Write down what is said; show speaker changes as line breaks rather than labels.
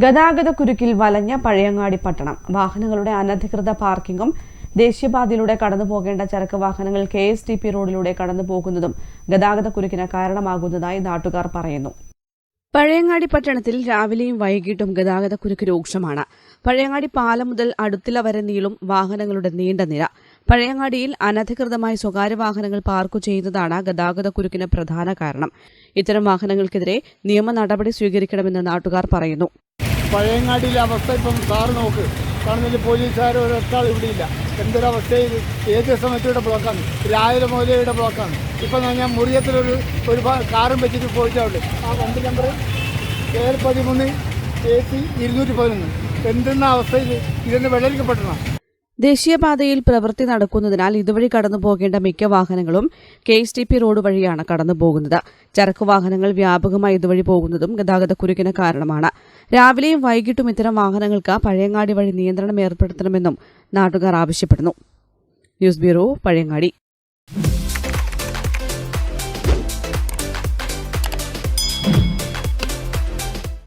ഗതാഗത കുരുക്കിൽ വലഞ്ഞ പഴയങ്ങാടി പട്ടണം. വാഹനങ്ങളുടെ അനധികൃത പാർക്കിംഗും ദേശീയപാതയിലൂടെ കടന്നു പോകേണ്ട ചരക്ക് വാഹനങ്ങൾ കെ എസ് ടി പി റോഡിലൂടെ കടന്നു പോകുന്നതും ഗതാഗത കുരുക്കിന് കാരണമാകുന്നതായി നാട്ടുകാർ പറയുന്നു. പഴയങ്ങാടി പട്ടണത്തിൽ രാവിലെയും വൈകിട്ടും ഗതാഗത കുരുക്ക് രൂക്ഷമാണ്. പഴയങ്ങാടി പാലം മുതൽ അടുത്തില വരെ നീളും വാഹനങ്ങളുടെ നീണ്ട നിര. പഴയങ്ങാടിയിൽ അനധികൃതമായി സ്വകാര്യ വാഹനങ്ങൾ പാർക്ക് ചെയ്യുന്നതാണ് ഗതാഗത കുരുക്കിന് പ്രധാന കാരണം. ഇത്തരം വാഹനങ്ങൾക്കെതിരെ നിയമ നടപടി സ്വീകരിക്കണമെന്ന് നാട്ടുകാർ പറയുന്നു.
പഴയങ്ങാടിയിലെ അവസ്ഥ ഇപ്പം സാറ് നോക്ക്. കാണുന്നില്ല പോലീസുകാർ ഒരൊറ്റാൾ ഇവിടെ ഇല്ല എന്തൊരവസ്ഥയിൽ ഏത് സമയത്തൂടെ ബ്ലോക്കാണ് രാവിലെ മുതലേ ബ്ലോക്കാണ് ഇപ്പം ഞാൻ മുറിയത്തിലൊരു ഒരു കാറും വെച്ചിട്ട് പോയിട്ടുണ്ട് ആ വണ്ടി നമ്പർ കെ എൽ പതിമൂന്ന് എ സി ഇരുന്നൂറ്റി പതിനൊന്ന്. എന്തെന്ന അവസ്ഥയിൽ ഇതൊന്ന് വെള്ളരിക്കപ്പെടണം
ദേശീയപാതയിൽ പ്രവൃത്തി നടക്കുന്നതിനാൽ ഇതുവഴി കടന്നു പോകേണ്ട മിക്ക വാഹനങ്ങളും K S T P road വഴിയാണ് കടന്നു പോകുന്നത്. ചരക്ക് വാഹനങ്ങൾ വ്യാപകമായി ഇതുവഴി പോകുന്നതും ഗതാഗത കുരുക്കിന് കാരണമാണ്. രാവിലെയും വൈകിട്ടും ഇത്തരം വാഹനങ്ങൾക്ക് പഴയങ്ങാടി വഴി നിയന്ത്രണം ഏർപ്പെടുത്തണമെന്നും നാട്ടുകാർ ആവശ്യപ്പെടുന്നു. News bureau Pazhayangadi.